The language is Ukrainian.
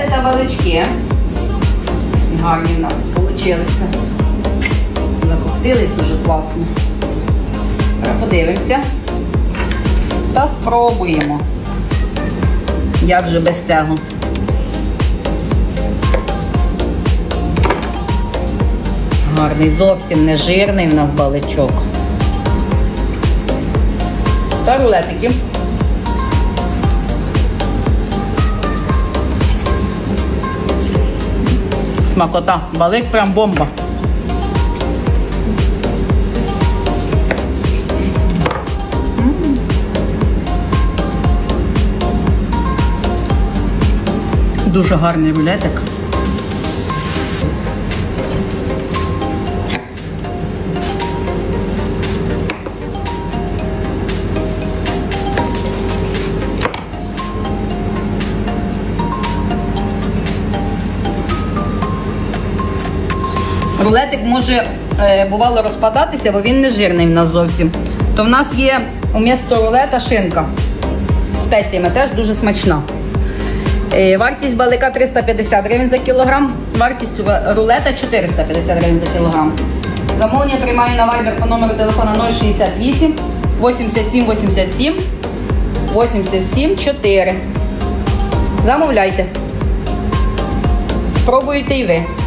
рулети та балички. Гарні в нас вийшли. Закоптились дуже класно. Подивимося. Та спробуємо. Як же без цього? Гарний, зовсім не жирний в нас баличок. Та рулетики. Смакота. Балик прям бомба. Дуже гарний рулетик. Рулетик може е, бувало розпадатися, бо він не жирний в нас зовсім. То в нас є умісто рулета шинка. Спеціями теж дуже смачна. Е, Вартість балика 350 гривень за кілограм, вартість рулета 450 гривень за кілограм. Замовлення приймаю на Viber по номеру телефона 068 87 87 87 4. Замовляйте. Спробуйте і ви.